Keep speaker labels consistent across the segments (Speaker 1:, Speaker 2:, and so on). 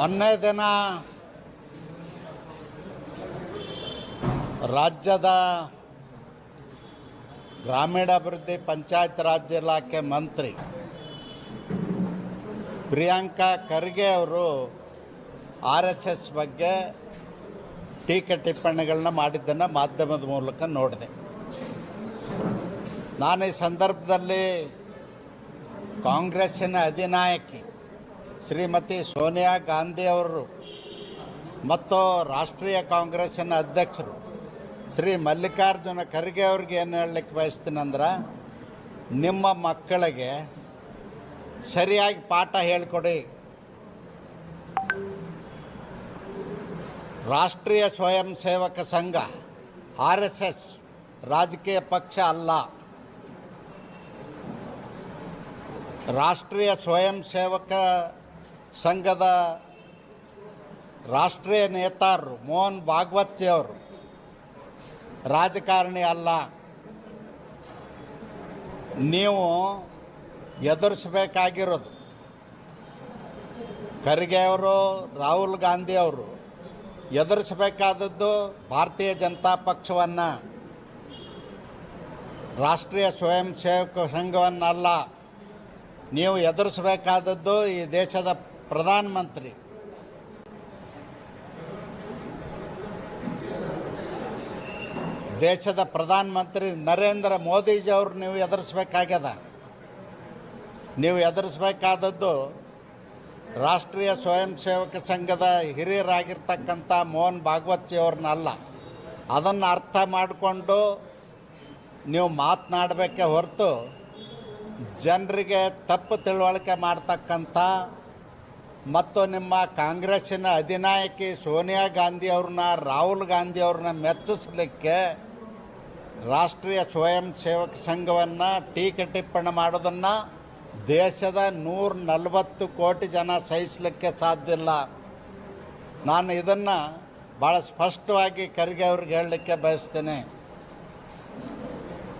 Speaker 1: ಮೊನ್ನೆ ದಿನ ರಾಜ್ಯದ ಗ್ರಾಮೀಣಾಭಿವೃದ್ಧಿ ಪಂಚಾಯತ್ ರಾಜ್ ಇಲಾಖೆ ಮಂತ್ರಿ ಪ್ರಿಯಾಂಕಾ ಖರ್ಗೆ ಅವರು ಆರ್ ಎಸ್ ಎಸ್ ಬಗ್ಗೆ ಟೀಕೆ ಟಿಪ್ಪಣಿಗಳನ್ನ ಮಾಡಿದ್ದನ್ನು ಮಾಧ್ಯಮದ ಮೂಲಕ ನೋಡಿದೆ. ನಾನು ಈ ಸಂದರ್ಭದಲ್ಲಿ ಕಾಂಗ್ರೆಸ್ಸಿನ ಅಧಿನಾಯಕಿ ಶ್ರೀಮತಿ ಸೋನಿಯಾ ಗಾಂಧಿ ಅವರು ಮತ್ತು ರಾಷ್ಟ್ರೀಯ ಕಾಂಗ್ರೆಸ್ಸಿನ ಅಧ್ಯಕ್ಷರು ಶ್ರೀ ಮಲ್ಲಿಕಾರ್ಜುನ ಖರ್ಗೆ ಅವ್ರಿಗೆ ಏನು ಹೇಳಲಿಕ್ಕೆ ಬಯಸ್ತೀನಂದ್ರೆ ನಿಮ್ಮ ಮಕ್ಕಳಿಗೆ ಸರಿಯಾಗಿ ಪಾಠ ಹೇಳಿಕೊಡಿ. ರಾಷ್ಟ್ರೀಯ ಸ್ವಯಂ ಸೇವಕ ಸಂಘ, ಆರ್ ಎಸ್ ಎಸ್, ರಾಜಕೀಯ ಪಕ್ಷ ಅಲ್ಲ. ರಾಷ್ಟ್ರೀಯ ಸ್ವಯಂ ಸೇವಕ ಸಂಘದ ರಾಷ್ಟ್ರೀಯ ನೇತಾರರು ಮೋಹನ್ ಭಾಗವತ್ ಅವರು. ರಾಜಕಾರಣಿ ಅಲ್ಲ. ನೀವು ಎದುರಿಸಬೇಕಾಗಿರೋದು ಖರ್ಗೆ ಅವರು, ರಾಹುಲ್ ಗಾಂಧಿ ಅವರು ಎದುರಿಸಬೇಕಾದದ್ದು ಭಾರತೀಯ ಜನತಾ ಪಕ್ಷವನ್ನು. ರಾಷ್ಟ್ರೀಯ ಸ್ವಯಂ ಸೇವಕ ಸಂಘವನ್ನಲ್ಲ. ನೀವು ಎದುರಿಸಬೇಕಾದದ್ದು ಈ ದೇಶದ ಪ್ರಧಾನಮಂತ್ರಿ ದೇಶದ ಪ್ರಧಾನಮಂತ್ರಿ ನರೇಂದ್ರ ಮೋದಿಜಿಯವ್ರು ನೀವು ಎದುರಿಸ್ಬೇಕಾಗ್ಯದ. ನೀವು ಎದುರಿಸ್ಬೇಕಾದದ್ದು ರಾಷ್ಟ್ರೀಯ ಸ್ವಯಂ ಸೇವಕ ಸಂಘದ ಹಿರಿಯರಾಗಿರ್ತಕ್ಕಂಥ ಮೋಹನ್ ಭಾಗವತ್ಜಿಯವ್ರನ್ನಲ್ಲ ಅದನ್ನು ಅರ್ಥ ಮಾಡಿಕೊಂಡು ನೀವು ಮಾತನಾಡಬೇಕೆ ಹೊರತು ಜನರಿಗೆ ತಪ್ಪು ತಿಳುವಳಿಕೆ ಮಾಡ್ತಕ್ಕಂಥ ಮತ್ತು ನಿಮ್ಮ ಕಾಂಗ್ರೆಸ್ಸಿನ ಅಧಿನಾಯಕಿ ಸೋನಿಯಾ ಗಾಂಧಿ ಅವ್ರನ್ನ, ರಾಹುಲ್ ಗಾಂಧಿ ಅವ್ರನ್ನ ಮೆಚ್ಚಿಸಲಿಕ್ಕೆ ರಾಷ್ಟ್ರೀಯ ಸ್ವಯಂ ಸೇವಕ ಸಂಘವನ್ನು ಟೀಕೆ ಟಿಪ್ಪಣಿ ಮಾಡೋದನ್ನು ದೇಶದ ನೂರ ನಲವತ್ತು ಕೋಟಿ ಜನ ಸಹಿಸಲಿಕ್ಕೆ ಸಾಧ್ಯ ಇಲ್ಲ. ನಾನು ಇದನ್ನು ಭಾಳ ಸ್ಪಷ್ಟವಾಗಿ ಖರ್ಗೆ ಅವ್ರಿಗೆ ಹೇಳಲಿಕ್ಕೆ ಬಯಸ್ತೇನೆ.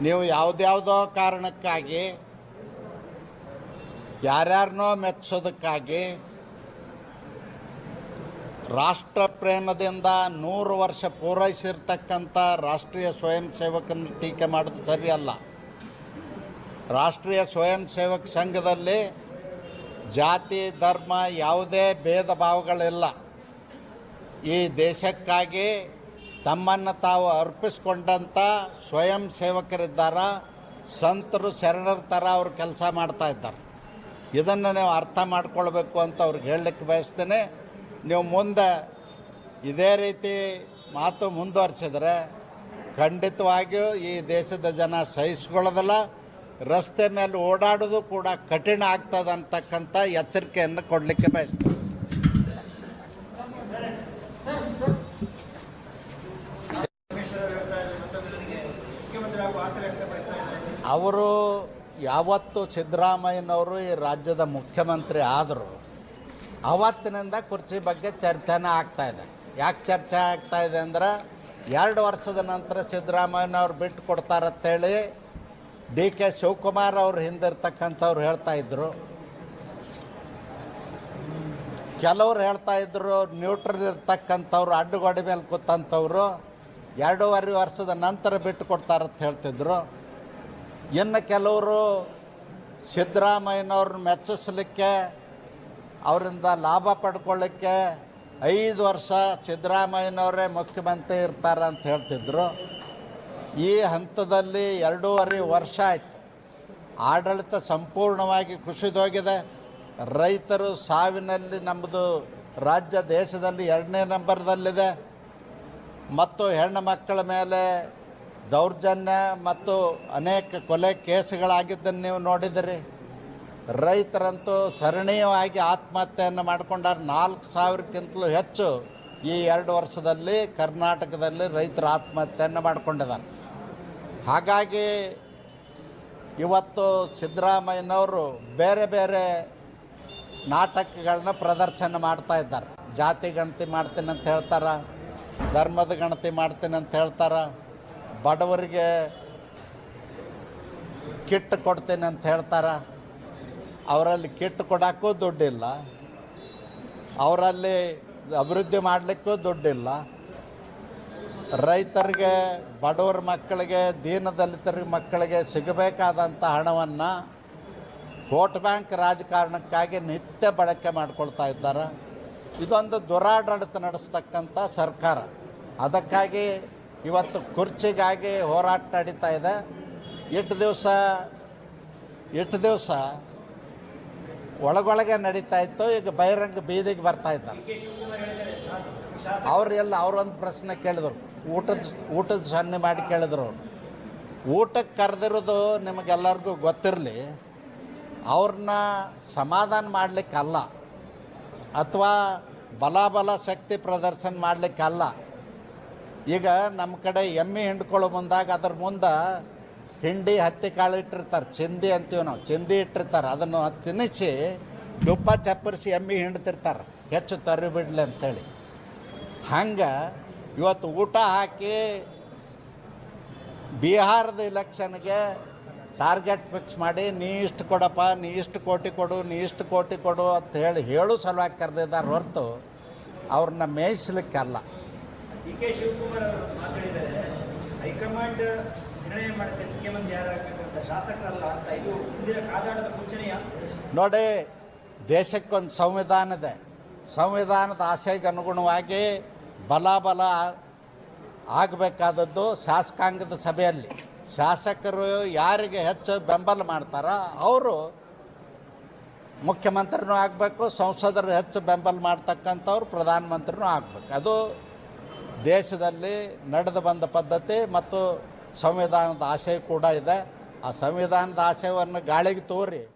Speaker 1: ನೀವು ಯಾವುದ್ಯಾವುದೋ ಕಾರಣಕ್ಕಾಗಿ ಯಾರ್ಯಾರನ್ನೋ ಮೆಚ್ಚೋದಕ್ಕಾಗಿ ರಾಷ್ಟ್ರ ಪ್ರೇಮದಿಂದ ನೂರು ವರ್ಷ ಪೂರೈಸಿರ್ತಕ್ಕಂಥ ರಾಷ್ಟ್ರೀಯ ಸ್ವಯಂ ಸೇವಕನ ಟೀಕೆ ಮಾಡೋದು ಸರಿಯಲ್ಲ. ರಾಷ್ಟ್ರೀಯ ಸ್ವಯಂ ಸೇವಕ ಸಂಘದಲ್ಲಿ ಜಾತಿ, ಧರ್ಮ ಯಾವುದೇ ಭೇದ ಭಾವಗಳಿಲ್ಲ. ಈ ದೇಶಕ್ಕಾಗಿ ತಮ್ಮನ್ನು ತಾವು ಅರ್ಪಿಸ್ಕೊಂಡಂಥ ಸ್ವಯಂ ಸೇವಕರಿದ್ದಾರೆ. ಸಂತರು ಶರಣರ ಥರ ಅವರು ಕೆಲಸ ಮಾಡ್ತಾ ಇದ್ದಾರೆ. ಇದನ್ನು ನೀವು ಅರ್ಥ ಮಾಡ್ಕೊಳ್ಬೇಕು ಅಂತ ಅವ್ರಿಗೆ ಹೇಳಲಿಕ್ಕೆ ಬಯಸ್ತೇನೆ. ನೀವು ಮುಂದೆ ಇದೇ ರೀತಿ ಮಾತು ಮುಂದುವರಿಸಿದ್ರೆ ಖಂಡಿತವಾಗಿಯೂ ಈ ದೇಶದ ಜನ ಸಹಿಸ್ಕೊಳ್ಳೋದಿಲ್ಲ. ರಸ್ತೆ ಮೇಲೆ ಓಡಾಡೋದು ಕೂಡ ಕಠಿಣ ಆಗ್ತದೆ ಅಂತಕ್ಕಂಥ ಎಚ್ಚರಿಕೆಯನ್ನು ಕೊಡಲಿಕ್ಕೆ ಬಯಸ್ತೀನಿ. ಅವರು ಯಾವತ್ತು ಸಿದ್ದರಾಮಯ್ಯನವರು ಈ ರಾಜ್ಯದ ಮುಖ್ಯಮಂತ್ರಿ ಆದರು ಅವತ್ತಿನಿಂದ ಕುರ್ಚಿ ಬಗ್ಗೆ ಚರ್ಚೆನೇ ಆಗ್ತಾ ಇದೆ. ಯಾಕೆ ಚರ್ಚೆ ಆಗ್ತಾ ಇದೆ ಅಂದ್ರೆ ಎರಡು ವರ್ಷದ ನಂತರ ಸಿದ್ದರಾಮಯ್ಯನವ್ರು ಬಿಟ್ಟು ಕೊಡ್ತಾರಂತೇಳಿ ಡಿ ಕೆ ಶಿವಕುಮಾರ್ ಅವ್ರು ಹಿಂದಿರ್ತಕ್ಕಂಥವ್ರು ಹೇಳ್ತಾ ಇದ್ರು. ಕೆಲವ್ರು ಹೇಳ್ತಾ ಇದ್ರು ನ್ಯೂಟ್ರಲ್ ಇರ್ತಕ್ಕಂಥವ್ರು ಅಡ್ಡುಗೋಡೆ ಮೇಲೆ ಕೂತಂಥವ್ರು ಎರಡೂವರೆ ವರ್ಷದ ನಂತರ ಬಿಟ್ಟು ಕೊಡ್ತಾರಂತ ಹೇಳ್ತಿದ್ರು. ಇನ್ನು ಕೆಲವರು ಸಿದ್ದರಾಮಯ್ಯನವ್ರನ್ನ ಮೆಚ್ಚಿಸ್ಲಿಕ್ಕೆ ಅವರಿಂದ ಲಾಭ ಪಡ್ಕೊಳ್ಳಿಕ್ಕೆ ಐದು ವರ್ಷ ಸಿದ್ದರಾಮಯ್ಯನವರೇ ಮುಖ್ಯಮಂತ್ರಿ ಇರ್ತಾರೆ ಅಂತ ಹೇಳ್ತಿದ್ರು. ಈ ಹಂತದಲ್ಲಿ ಎರಡೂವರೆ ವರ್ಷ ಆಯಿತು. ಆಡಳಿತ ಸಂಪೂರ್ಣವಾಗಿ ಕುಸಿದೋಗಿದೆ. ರೈತರು ಸಾವಿನಲ್ಲಿ ನಮ್ಮದು ರಾಜ್ಯ ದೇಶದಲ್ಲಿ ಎರಡನೇ ನಂಬರ್ದಲ್ಲಿದೆ. ಮತ್ತು ಹೆಣ್ಣು ಮಕ್ಕಳ ಮೇಲೆ ದೌರ್ಜನ್ಯ ಮತ್ತು ಅನೇಕ ಕೊಲೆ ಕೇಸುಗಳಾಗಿದ್ದನ್ನು ನೀವು ನೋಡಿದಿರಿ ರೈತರಂತೂ ಸರಣೀಯವಾಗಿ ಆತ್ಮಹತ್ಯೆಯನ್ನು ಮಾಡಿಕೊಂಡಾರೆ ನಾಲ್ಕು ಸಾವಿರಕ್ಕಿಂತಲೂ ಹೆಚ್ಚು ಈ ಎರಡು ವರ್ಷದಲ್ಲಿ ಕರ್ನಾಟಕದಲ್ಲಿ ರೈತರು ಆತ್ಮಹತ್ಯೆಯನ್ನು ಮಾಡಿಕೊಂಡಿದ್ದಾರೆ. ಹಾಗಾಗಿ ಇವತ್ತು ಸಿದ್ದರಾಮಯ್ಯನವರು ಬೇರೆ ಬೇರೆ ನಾಟಕಗಳನ್ನ ಪ್ರದರ್ಶನ ಮಾಡ್ತಾ ಇದ್ದಾರೆ. ಜಾತಿ ಗಣತಿ ಮಾಡ್ತೀನಿ ಅಂತ ಹೇಳ್ತಾರೆ, ಧರ್ಮದ ಗಣತಿ ಮಾಡ್ತೀನಿ ಅಂತ ಹೇಳ್ತಾರೆ, ಬಡವರಿಗೆ ಕಿಟ್ ಕೊಡ್ತೀನಿ ಅಂತ ಹೇಳ್ತಾರೆ ಅವರಲ್ಲಿ ಕೆಟ್ಟು ಕೊಡೋಕ್ಕೂ ದುಡ್ಡಿಲ್ಲ. ಅವರಲ್ಲಿ ಅಭಿವೃದ್ಧಿ ಮಾಡಲಿಕ್ಕೂ ದುಡ್ಡಿಲ್ಲ. ರೈತರಿಗೆ, ಬಡವರ ಮಕ್ಕಳಿಗೆ ದೀನದಲಿತರ ಮಕ್ಕಳಿಗೆ ಸಿಗಬೇಕಾದಂಥ ಹಣವನ್ನು ವೋಟ್ ಬ್ಯಾಂಕ್ ರಾಜಕಾರಣಕ್ಕಾಗಿ ನಿತ್ಯ ಬಳಕೆ ಮಾಡಿಕೊಳ್ತಾ ಇದ್ದಾರೆ. ಇದೊಂದು ದುರಾಡಳಿತ ನಡೆಸ್ತಕ್ಕಂಥ ಸರ್ಕಾರ. ಅದಕ್ಕಾಗಿ ಇವತ್ತು ಕುರ್ಚಿಗಾಗಿ ಹೋರಾಟ ನಡೀತಾ ಇದೆ. ಇಟ್ಟು ದಿವಸ ಇಟ್ಟು ದಿವಸ ಒಳಗೊಳಗೆ ನಡೀತಾ ಇತ್ತು, ಈಗ ಬಹಿರಂಗ ಬೀದಿಗೆ ಬರ್ತಾ ಇದ್ದಾರೆ. ಅವ್ರು ಎಲ್ಲ ಅವ್ರೊಂದು ಪ್ರಶ್ನೆ ಕೇಳಿದ್ರು. ಊಟದ ಊಟದ ಸನ್ನೆ ಮಾಡಿ ಕೇಳಿದ್ರು ಊಟಕ್ಕೆ ಕರೆದಿರೋದು ನಿಮಗೆಲ್ಲರಿಗೂ ಗೊತ್ತಿರಲಿ, ಅವ್ರನ್ನ ಸಮಾಧಾನ ಮಾಡಲಿಕ್ಕಲ್ಲ, ಅಥವಾ ಬಲಾಬಲ ಶಕ್ತಿ ಪ್ರದರ್ಶನ ಮಾಡಲಿಕ್ಕಲ್ಲ. ಈಗ ನಮ್ಮ ಕಡೆ ಎಮ್ಮೆ ಹಿಂಡ್ಕೊಳ್ಳೋ ಮುಂದಾಗ ಅದ್ರ ಮುಂದೆ ಹಿಂಡಿ ಹತ್ತಿ ಕಾಳು ಇಟ್ಟಿರ್ತಾರೆ, ಚಿಂದಿ ಅಂತೀವಿ ನಾವು, ಚಿಂದಿ ಇಟ್ಟಿರ್ತಾರೆ. ಅದನ್ನು ತಿನ್ನಿಸಿ ದುಪ್ಪ ಚಪ್ಪರಿಸಿ ಎಮ್ಮಿ ಹಿಂಡ್ತಿರ್ತಾರೆ. ಹೆಚ್ಚು ತರಿ ಬಿಡಲಿ ಅಂಥೇಳಿ ಹಂಗೆ ಇವತ್ತು ಊಟ ಹಾಕಿ ಬಿಹಾರದ ಇಲೆಕ್ಷನ್ಗೆ ಟಾರ್ಗೆಟ್ ಫಿಕ್ಸ್ ಮಾಡಿ, ನೀ ಇಷ್ಟು ಕೊಡಪ್ಪ, ನೀ ಇಷ್ಟು ಕೋಟಿ ಕೊಡು, ನೀ ಇಷ್ಟು ಕೋಟಿ ಕೊಡು ಅಂತ ಹೇಳಿ ಹೇಳು ಸಲುವಾಗಿ ಕರೆದಿದ್ದಾರೆ ಹೊರತು ಅವ್ರನ್ನ ಮೇಯಿಸ್ಲಿಕ್ಕಲ್ಲ
Speaker 2: D K Shivakumar high command ನಿರ್ಣಯ ಮಾಡಿದ ಮುಖ್ಯಮಂತ್ರಿ ಶಾಸಕರಲ್ಲ ಅಂತ ಇದು ಮುಂದಿನ ಕಾದಾಟದ ಸೂಚನೆಯ?
Speaker 1: ನೋಡಿ, ದೇಶಕ್ಕೊಂದು ಸಂವಿಧಾನ ಇದೆ. ಸಂವಿಧಾನದ ಆಶಯಕ್ಕೆ ಅನುಗುಣವಾಗಿ ಬಲಾಬಲ ಆಗಬೇಕಾದದ್ದು ಶಾಸಕಾಂಗದ ಸಭೆಯಲ್ಲಿ. ಶಾಸಕರು ಯಾರಿಗೆ ಹೆಚ್ಚು ಬೆಂಬಲ ಮಾಡ್ತಾರೋ ಅವರು ಮುಖ್ಯಮಂತ್ರಿನೂ ಆಗಬೇಕು, ಸಂಸದರು ಹೆಚ್ಚು ಬೆಂಬಲ ಮಾಡ್ತಕ್ಕಂಥವ್ರು ಪ್ರಧಾನಮಂತ್ರಿನೂ ಆಗಬೇಕು. ಅದು ದೇಶದಲ್ಲಿ ನಡೆದು ಬಂದ ಪದ್ಧತಿ ಮತ್ತು ಸಂವಿಧಾನದ ಆಶಯ ಕೂಡ ಇದೆ. ಆ ಸಂವಿಧಾನದ ಆಶಯವನ್ನು ಗಾಳಿಗೆ ತೋರಿ.